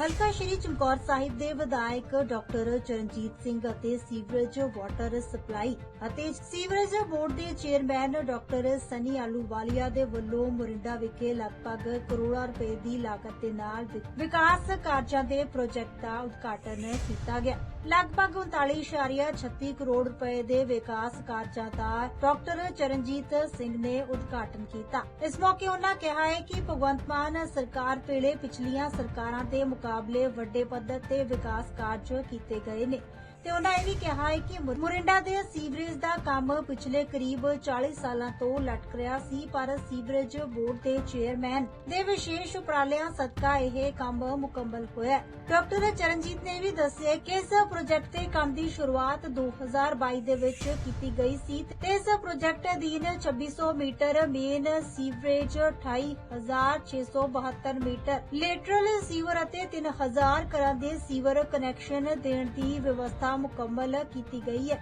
ਹਲਕਾ ਸ਼੍ਰੀ ਚਮਕੌਰ ਸਾਹਿਬ ਦੇ ਵਿਧਾਇਕ ਡਾਕਟਰ ਚਰਨਜੀਤ ਸਿੰਘ ਅਤੇ ਸੀਵਰੇਜ ਵਾਟਰ ਸਪਲਾਈ ਅਤੇ ਸੀਵਰੇਜ ਬੋਰਡ ਦੇ ਚੇਅਰਮੈਨ ਡਾਕਟਰ ਸਨੀ ਆਲੂਵਾਲੀਆ ਦੇ ਵੱਲੋਂ ਮੁਰਿੰਡਾ ਵਿਖੇ ਲਗਭਗ ਕਰੋੜਾਂ ਰੁਪਏ ਦੀ ਲਾਗਤ ਦੇ ਨਾਲ ਵਿਕਾਸ ਕਾਰਜਾਂ ਦੇ ਪ੍ਰੋਜੈਕਟ ਦਾ ਉਦਘਾਟਨ ਕੀਤਾ ਗਿਆ। ਲਗਭਗ 39.36 ਕਰੋੜ ਰੁਪਏ ਦੇ ਵਿਕਾਸ ਕਾਰਜਾਂ ਦਾ ਡਾਕਟਰ ਚਰਨਜੀਤ ਸਿੰਘ ਨੇ ਉਦਘਾਟਨ ਕੀਤਾ। ਇਸ ਮੌਕੇ ਉਹਨਾਂ ਕਿਹਾ ਹੈ ਕਿ ਭਗਵੰਤ ਮਾਨ ਸਰਕਾਰ ਵੇਲੇ ਪਿਛਲੀਆਂ ਸਰਕਾਰਾਂ ਦੇ ਮੁਕਾਬਲੇ ਵੱਡੇ ਪੱਧਰ ਤੇ ਵਿਕਾਸ ਕਾਰਜ ਕੀਤੇ ਗਏ ਨੇ। ਤੇ ਉਹਨਾਂ ਇਹ ਵੀ ਕਿਹਾ ਹੈ ਕਿ ਮੁ- ਮੁਰਿੰਡਾ ਦੇ ਸੀਵਰੇਜ ਦਾ ਕੰਮ ਪਿਛਲੇ ਕਰੀਬ 40 ਸਾਲਾਂ ਤੋਂ ਲਟਕ ਰਿਹਾ ਸੀ, ਪਰ ਸੀਵਰੇਜ ਬੋਰਡ ਦੇ ਚੇਅਰਮੈਨ ਦੇ ਵਿਸ਼ੇਸ਼ ਉਪਰਾਲਿਆਂ ਸਦਕਾ ਇਹ ਕੰਮ ਮੁਕੰਮਲ ਹੋਇਆ ਡਾਕਟਰ ਚਰਨਜੀਤ ਨੇ ਵੀ ਦੱਸਿਆ ਕਿ ਇਸ ਪ੍ਰੋਜੈਕਟ ਦੇ ਕੰਮ ਦੀ ਸ਼ੁਰੂਆਤ 2022 ਦੇ ਵਿੱਚ ਕੀਤੀ ਗਈ ਸੀ ਤੇ ਇਸ ਪ੍ਰੋਜੈਕਟ ਅਧੀਨ 2600 metre main sewerage 28672 metre lateral sewer ਅਤੇ 3000 ਘਰਾਂ ਦੇ ਸੀਵਰ ਕਨੈਕਸ਼ਨ ਦੇਣ ਦੀ ਵਿਵਸਥਾ ਮੁਕੰਮਲ ਕੀਤੀ ਗਈ ਹੈ।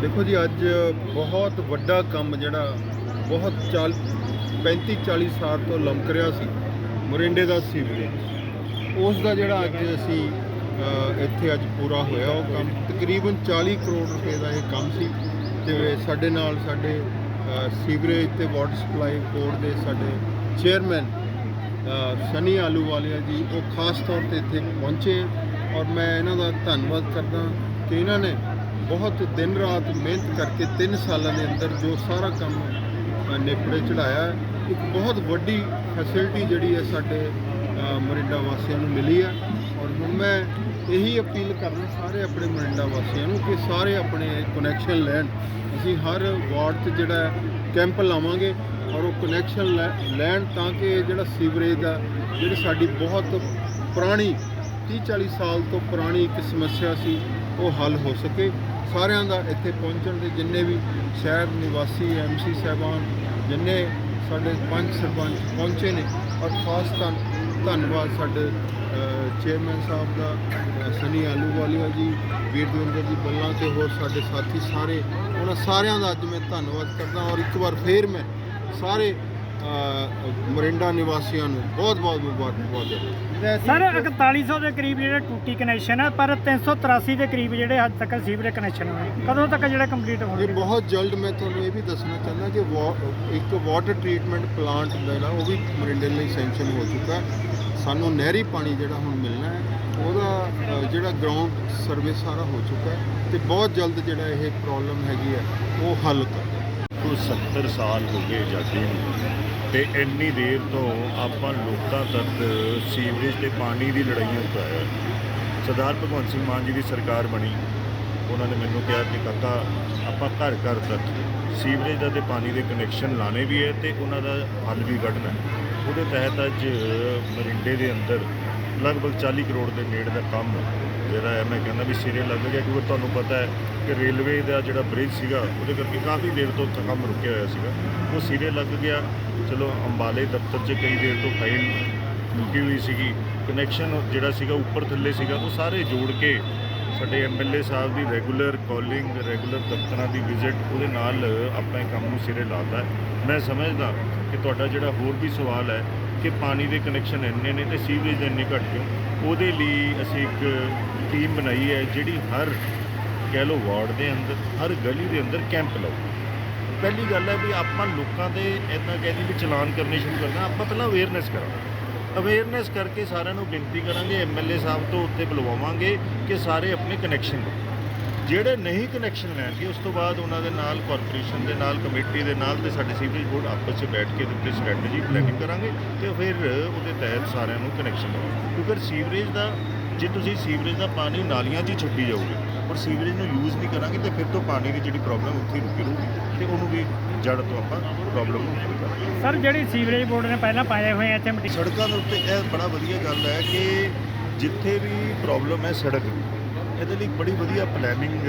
ਦੇਖੋ ਜੀ, ਅੱਜ ਬਹੁਤ ਵੱਡਾ ਕੰਮ ਜਿਹੜਾ ਬਹੁਤ 35 40 ਸਾਲ ਤੋਂ ਲੰਮਕ ਰਿਹਾ ਸੀ, ਮੋਰਿੰਡੇ ਦਾ ਸੀਵਰੇਜ ਉਸ ਦਾ ਜਿਹੜਾ ਅੱਜ ਅਸੀਂ ਇੱਥੇ ਅੱਜ ਪੂਰਾ ਹੋਇਆ ਉਹ ਕੰਮ, ਤਕਰੀਬਨ 40 ਕਰੋੜ ਰੁਪਏ ਦਾ ਇਹ ਕੰਮ ਸੀ। ਤੇ ਸਾਡੇ ਨਾਲ ਸਾਡੇ ਸੀਵਰੇਜ ਤੇ ਵਾਟਰ ਸਪਲਾਈ ਬੋਰਡ ਦੇ ਸਾਡੇ ਚੇਅਰਮੈਨ ਸਨੀ ਆਲੂ ਆਲੂਵਾਲੀਆ ਜੀ, ਉਹ ਖਾਸ ਤੌਰ ਤੇ ਇੱਥੇ ਪਹੁੰਚੇ। ਔਰ ਮੈਂ ਇਹਨਾਂ ਦਾ ਧੰਨਵਾਦ ਕਰਦਾ ਕਿ ਇਹਨਾਂ ਨੇ ਬਹੁਤ ਦਿਨ ਰਾਤ ਮਿਹਨਤ ਕਰਕੇ 3 ਸਾਲਾਂ ਦੇ ਅੰਦਰ ਜੋ ਸਾਰਾ ਕੰਮ ਨੇਪੜੇ ਨੇਪਰੇ ਚੜਾਇਆ ਇੱਕ ਬਹੁਤ ਵੱਡੀ ਫੈਸਿਲਿਟੀ ਜਿਹੜੀ ਹੈ ਸਾਡੇ ਅ, ਮੋਰਿੰਡਾ ਵਾਸੀਆਂ ਨੂੰ ਮਿਲੀ ਹੈ। ਔਰ ਹੁਣ ਮੈਂ ਇਹੀ ਅਪੀਲ ਕਰਨਾ ਸਾਰੇ ਆਪਣੇ ਮੋਰਿੰਡਾ ਵਾਸੀਆਂ ਨੂੰ ਕਿ ਸਾਰੇ ਆਪਣੇ ਕਨੈਕਸ਼ਨ ਲੈਣ। ਅਸੀਂ ਹਰ ਵਾਰਡ 'ਚ ਜਿਹੜਾ ਕੈਂਪ ਲਾਵਾਂਗੇ ਔਰ ਉਹ ਕਨੈਕਸ਼ਨ ਲੈਣ ਤਾਂ ਕਿ ਇਹ ਜਿਹੜਾ ਸੀਵਰੇਜ ਦਾ ਜਿਹੜੀ ਸਾਡੀ ਬਹੁਤ ਪੁਰਾਣੀ 30 40 ਸਾਲ ਤੋਂ ਪੁਰਾਣੀ ਇੱਕ ਸਮੱਸਿਆ ਸੀ ਉਹ ਹੱਲ ਹੋ ਸਕੇ। ਸਾਰਿਆਂ ਦਾ ਇੱਥੇ ਪਹੁੰਚਣ ਦੇ ਜਿੰਨੇ ਵੀ ਸ਼ਹਿਰ ਨਿਵਾਸੀ ਐਮਸੀ ਸਾਹਿਬਾਨ ਜਿੰਨੇ ਸਾਡੇ ਪੰਚ ਸਰਪੰਚ ਪਹੁੰਚੇ ਨੇ ਔਰ ਖਾਸ ਧੰਨ ਧੰਨਵਾਦ ਸਾਡੇ ਚੇਅਰਮੈਨ ਸਾਹਿਬ ਦਾ ਅ, ਸਨੀ ਆਲੂਵਾਲੀਆ ਜੀ ਵੀਰ ਦਵਿੰਦਰ ਜੀ ਬੱਲਾ ਤੇ ਹੋਰ ਸਾਡੇ ਸਾਥੀ ਸਾਰੇ ਉਹਨਾਂ ਸਾਰਿਆਂ ਦਾ ਅੱਜ ਮੈਂ ਧੰਨਵਾਦ ਕਰਦਾ ਔਰ ਇੱਕ ਵਾਰ ਫੇਰ ਮੈਂ ਸਾਰੇ ਮੋਰਿੰਡਾ ਨਿਵਾਸੀਆਂ ਨੂੰ ਬਹੁਤ ਬਹੁਤ ਮੁਬਾਰਕਬਾਦ ਸਰ 4100 ਦੇ ਕਰੀਬ ਜਿਹੜੇ ਟੂਟੀ ਕਨੈਕਸ਼ਨ ਹੈ ਪਰ 383 ਦੇ ਕਰੀਬ ਜਿਹੜੇ ਅੱਜ ਤੱਕ ਸੀਵਰੇਜ ਕਨੈਕਸ਼ਨ ਹੋਏ। ਕਦੋਂ ਤੱਕ ਜਿਹੜਾ ਕੰਪਲੀਟ ਇਹ ਹੋਣਗੇ ਬਹੁਤ ਜਲਦ ਮੈਂ ਤੁਹਾਨੂੰ ਇਹ ਵੀ ਦੱਸਣਾ ਚਾਹੁੰਦਾ ਕਿ ਵਾ- ਇੱਕ ਵਾਟਰ ਟ੍ਰੀਟਮੈਂਟ ਪਲਾਂਟ ਜਿਹੜਾ ਉਹ ਵੀ ਮਰਿੰਡੇ ਲਈ ਸੈਂਕਸ਼ਨ ਹੋ ਚੁੱਕਾ ਹੈ। ਸਾਨੂੰ ਨਹਿਰੀ ਪਾਣੀ ਜਿਹੜਾ ਹੁਣ ਮਿਲਣਾ ਹੈ ਉਹਦਾ ਜਿਹੜਾ ਗਰਾਊਂਡ ਸਰਵੇ ਸਾਰਾ ਹੋ ਚੁੱਕਾ ਹੈ ਤੇ ਬਹੁਤ ਜਲਦ ਜਿਹੜਾ ਇਹ ਪ੍ਰੋਬਲਮ ਹੈਗੀ ਹੈ ਉਹ ਹੱਲ ਕਰ ਤੋਂ 70 ਸਾਲ ਹੋ ਗਏ ਆਜ਼ਾਦੀ ਨੂੰ। ਤੇ ਇੰਨੀ ਦੇਰ ਤੋਂ ਆਪਾਂ ਲੋਕਾਂ ਤੱਕ ਸੀਵਰੇਜ ਤੇ ਪਾਣੀ ਦੀ ਲੜਾਈਆਂ ਉਤਾਰਿਆ ਸਰਦਾਰ ਭਗਵੰਤ ਸਿੰਘ ਮਾਨ ਜੀ ਦੀ ਸਰਕਾਰ ਬਣੀ। ਉਹਨਾਂ ਨੇ ਮੈਨੂੰ ਕਿਹਾ ਕਿ ਕਾਕਾ, ਆਪਾਂ ਘਰ ਘਰ ਤੱਕ ਸੀਵਰੇਜ ਦਾ ਤੇ ਪਾਣੀ ਦੇ ਕਨੈਕਸ਼ਨ ਲਾਣੇ ਵੀ ਹੈ ਤੇ ਉਹਨਾਂ ਦਾ ਹੱਲ ਵੀ ਕੱਢਣਾ ਉਹਦੇ ਤਹਿਤ ਅੱਜ ਮਰਿੰਡੇ ਦੇ ਅੰਦਰ ਲਗਭਗ 40 ਕਰੋੜ ਦੇ ਨੇੜੇ ਦਾ ਕੰਮ ਜਿਹੜਾ ਹੈ, ਮੈਂ ਕਹਿੰਦਾ ਵੀ ਸਿਰੇ ਲੱਗ ਗਿਆ ਕਿਉਂਕਿ ਤੁਹਾਨੂੰ ਪਤਾ ਹੈ ਕਿ ਰੇਲਵੇ ਦਾ ਜਿਹੜਾ ਬ੍ਰਿਜ ਸੀਗਾ, ਉਹਦੇ ਕਰਕੇ ਕਾਫੀ ਦੇਰ ਤੋਂ ਉੱਥੇ ਕੰਮ ਰੁਕਿਆ ਹੋਇਆ ਸੀਗਾ। ਉਹ ਸਿਰੇ ਲੱਗ ਗਿਆ ਚਲੋ ਅੰਬਾਲੇ ਦਫ਼ਤਰ 'ਚ ਕਈ ਦੇਰ ਤੋਂ ਫਾਈਲ ਮੁੱਕੀ ਹੋਈ ਸੀਗੀ। ਕਨੈਕਸ਼ਨ ਜਿਹੜਾ ਸੀਗਾ ਉੱਪਰ ਥੱਲੇ ਸੀਗਾ, ਉਹ ਸਾਰੇ ਜੋੜ ਕੇ ਸਾਡੇ ਐਮਐਲਏ ਸਾਹਿਬ ਦੀ ਰੈਗੂਲਰ ਕਾਲਿੰਗ ਰੈਗੂਲਰ ਦਫ਼ਤਰਾਂ ਦੀ ਵਿਜ਼ਿਟ ਉਹਦੇ ਨਾਲ ਆਪਾਂ ਕੰਮ ਨੂੰ ਸਿਰੇ ਲਾਤਾ। ਮੈਂ ਸਮਝਦਾ ਕਿ ਤੁਹਾਡਾ ਜਿਹੜਾ ਹੋਰ ਵੀ ਸਵਾਲ ਹੈ ਕਿ ਪਾਣੀ ਦੇ ਕਨੈਕਸ਼ਨ ਇੰਨੇ ਨੇ ਤੇ ਸੀਵਰੇਜ ਦੇ ਇੰਨੇ ਘੱਟ ਕਿਉਂ? ਉਹਦੇ ਲਈ ਅਸੀਂ ਇੱਕ ਟੀਮ ਬਣਾਈ ਹੈ ਜਿਹੜੀ ਹਰ ਕਹਿ ਲਓ ਵਾਰਡ ਦੇ ਅੰਦਰ, ਹਰ ਗਲੀ ਦੇ ਅੰਦਰ ਕੈਂਪ ਲਾਓ। ਪਹਿਲੀ ਗੱਲ ਹੈ ਵੀ ਆਪਾਂ ਲੋਕਾਂ ਦੇ ਇੰਨਾ ਕਹਿੰਦੀ ਵੀ ਚਲਾਨ ਕਰਨੇ ਸ਼ੁਰੂ ਕਰਨਾ, ਆਪਾਂ ਪਹਿਲਾਂ ਅਵੇਅਰਨੈਸ ਕਰਾਂਗੇ। ਅਵੇਅਰਨੈਸ ਕਰਕੇ ਸਾਰਿਆਂ ਨੂੰ ਬੇਨਤੀ ਕਰਾਂਗੇ ਐਮਐਲਏ ਸਾਹਿਬ ਤੋਂ ਉੱਤੇ ਬੁਲਵਾਵਾਂਗੇ ਕਿ ਸਾਰੇ ਆਪਣੇ ਕਨੈਕਸ਼ਨ ਜਿਹੜੇ ਨਹੀਂ ਕਨੈਕਸ਼ਨ ਲੈਣਗੇ, ਉਸ ਤੋਂ ਬਾਅਦ ਉਹਨਾਂ ਦੇ ਨਾਲ ਕਾਰਪੋਰੇਸ਼ਨ ਦੇ ਨਾਲ ਕਮੇਟੀ ਦੇ ਨਾਲ ਤੇ ਸਾਡੇ ਸੀਵਰੇਜ ਬੋਰਡ ਆਪਸ 'ਚ ਬੈਠ ਕੇ ਦਿੱਤੇ ਸਟ੍ਰੈਟਜੀ ਪਲੈਨਿੰਗ ਕਰਾਂਗੇ ਤੇ ਫਿਰ ਉਹਦੇ ਤਹਿਤ ਸਾਰਿਆਂ ਨੂੰ ਕਨੈਕਸ਼ਨ ਦੇਵਾਂਗੇ ਕਿਉਂਕਿ ਸੀਵਰੇਜ ਦਾ, ਜੇ ਤੁਸੀਂ ਸੀਵਰੇਜ ਦਾ ਪਾਣੀ ਨਾਲੀਆਂ 'ਚ ਹੀ ਛੱਡੀ ਜਾਓਗੇ ਔਰ ਸੀਵਰੇਜ ਨੂੰ ਯੂਜ਼ ਨਹੀਂ ਕਰਾਂਗੇ ਤੇ ਫਿਰ ਤੋਂ ਪਾਣੀ ਦੀ ਜਿਹੜੀ ਪ੍ਰੋਬਲਮ ਉੱਥੇ ਰੁਕੀ ਰਹੂਗੀ ਤੇ ਉਹਨੂੰ ਵੀ ਜੜ ਤੋਂ ਆਪਾਂ ਪ੍ਰੋਬਲਮ ਨੂੰ ਹੱਲ ਕਰਾਂਗੇ ਸਰ ਜਿਹੜੀ ਸੀਵਰੇਜ ਬੋਰਡ ਨੇ ਪਹਿਲਾਂ ਪਾਏ ਹੋਏ ਇੱਥੇ ਮਿੱਟੀ ਸੜਕਾਂ ਦੇ ਉੱਤੇ ਇਹ ਬੜਾ ਵਧੀਆ ਗੱਲ ਹੈ ਕਿ ਜਿੱਥੇ ਵੀ ਪ੍ਰੋਬਲਮ ਹੈ ਸੜਕ ਦੀ ਇਹਦੇ ਲਈ ਬੜੀ ਵਧੀਆ ਪਲੈਨਿੰਗ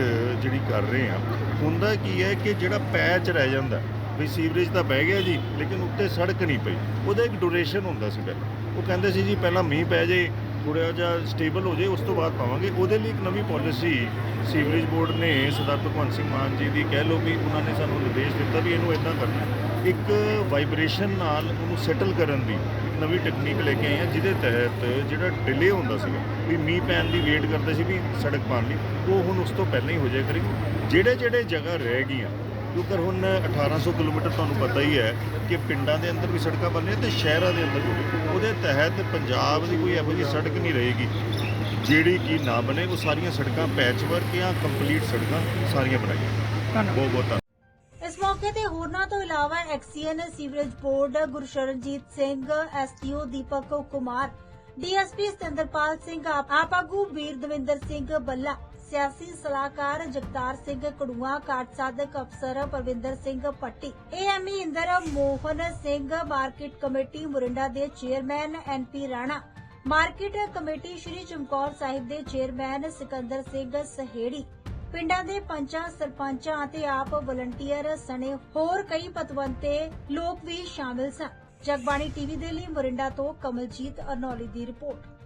ਜਿਹੜੀ ਕਰ ਰਹੇ ਆ। ਹੁੰਦਾ ਕੀ ਹੈ ਕਿ ਜਿਹੜਾ ਪੈਚ ਰਹਿ ਜਾਂਦਾ ਵੀ ਸੀਵਰੇਜ ਤਾਂ ਬਹਿ ਗਿਆ ਜੀ ਲੇਕਿਨ ਉੱਤੇ ਸੜਕ ਨਹੀਂ ਪਈ। ਉਹਦਾ ਇੱਕ ਡਿਊਰੇਸ਼ਨ ਹੁੰਦਾ ਸੀ ਪਹਿਲਾਂ। ਉਹ ਕਹਿੰਦੇ ਸੀ ਜੀ ਪਹਿਲਾਂ ਮੀਂਹ ਪੈ ਜੇ ਥੋੜ੍ਹਾ ਜਿਹਾ ਸਟੇਬਲ ਹੋ ਜੇ ਉਸ ਤੋਂ ਬਾਅਦ ਪਾਵਾਂਗੇ। ਉਹਦੇ ਲਈ ਇੱਕ ਨਵੀਂ ਪਾਲਿਸੀ ਸੀਵਰੇਜ ਬੋਰਡ ਨੇ ਸਰਦਾਰ ਭਗਵੰਤ ਸਿੰਘ ਮਾਨ ਜੀ ਦੀ। ਕਹਿ ਲਓ ਵੀ ਉਹਨਾਂ ਨੇ ਸਾਨੂੰ ਨਿਰਦੇਸ਼ ਦਿੱਤਾ ਵੀ ਇਹਨੂੰ ਇਦਾਂ ਕਰਨਾ ਇੱਕ ਵਾਈਬ੍ਰੇਸ਼ਨ ਨਾਲ ਉਹਨੂੰ ਸੈਟਲ ਕਰਨ ਦੀ ਇੱਕ ਨਵੀਂ ਟੈਕਨੀਕ ਲੈ ਕੇ ਆਏ ਹਾਂ ਜਿਹਦੇ ਤਹਿਤ ਜਿਹੜਾ ਡਿਲੇ ਹੁੰਦਾ ਸੀਗਾ, ਵੀ ਮੀਂਹ ਪੈਣ ਦੀ ਵੇਟ ਕਰਦੇ ਸੀ ਵੀ ਸੜਕ ਬਣ ਲਈ ਉਹ ਹੁਣ ਉਸ ਤੋਂ ਪਹਿਲਾਂ ਹੀ ਹੋ ਜਾਇਆ ਕਰੇ ਜਿਹੜੇ ਜਿਹੜੇ ਜਗ੍ਹਾ ਰਹਿ ਗਈਆਂ ਕਿਉਂਕਿ ਹੁਣ 1800 ਕਿਲੋਮੀਟਰ ਤੁਹਾਨੂੰ ਪਤਾ ਹੀ ਹੈ ਕਿ ਪਿੰਡਾਂ ਦੇ ਅੰਦਰ ਵੀ ਸੜਕਾਂ ਬਣ ਰਹੀਆਂ ਤੇ ਸ਼ਹਿਰਾਂ ਦੇ ਅੰਦਰ ਵੀ। ਉਹਦੇ ਤਹਿਤ ਪੰਜਾਬ ਦੀ ਕੋਈ ਇਹੋ ਜਿਹੀ ਸੜਕ ਨਹੀਂ ਰਹੇਗੀ। ਜਿਹੜੀ ਕਿ ਨਾ ਬਣੇ ਉਹ ਸਾਰੀਆਂ ਸੜਕਾਂ ਪੈਚ ਵਰਕ ਜਾਂ ਕੰਪਲੀਟ ਸੜਕਾਂ ਸਾਰੀਆਂ ਬਣਾਈਆਂ। ਧੰਨਵਾਦ। ਬਹੁਤ ਬਹੁਤ ਧੰਨਵਾਦ। ਇਸ ਮੌਕੇ ਤੇ ਹੋਰਨਾਂ ਤੋਂ ਇਲਾਵਾ XEN sewerage board Gursharanjit Singh STO Deepak Kumar DSP Satinderpal Singh AAP ਆਗੂ ਵੀਰ ਦਵਿੰਦਰ ਸਿੰਘ ਬੱਲਾ ਸਿਆਸੀ ਸਲਾਹਕਾਰ ਜਗਤਾਰ ਸਿੰਘ ਕੜੂਆ, ਕਾਰਜ ਸਾਧਕ ਅਫਸਰ Parvinder Singh Patti AME Inder Mohan Singh, market committee Morinda ਦੇ chairman NP Rana, market committee Shri Chamkaur Sahib ਦੇ ਚੇਅਰਮੈਨ ਸਿਕੰਦਰ ਸਿੰਘ ਸਹੇੜੀ, ਪਿੰਡਾਂ ਦੇ ਪੰਚਾਂ, ਸਰਪੰਚਾਂ ਅਤੇ ਆਪ ਵਲੰਟੀਅਰ ਸਣੇ ਹੋਰ ਕਈ ਪਤਵੰਤੇ ਲੋਕ ਵੀ ਸ਼ਾਮਿਲ ਸਨ। ਜਗਬਾਣੀ ਟੀਵੀ ਦੇ ਲਈ ਮੋਰਿੰਡਾ ਤੋਂ ਕਮਲਜੀਤ ਅਰਨੌਲੀ ਦੀ ਰਿਪੋਰਟ।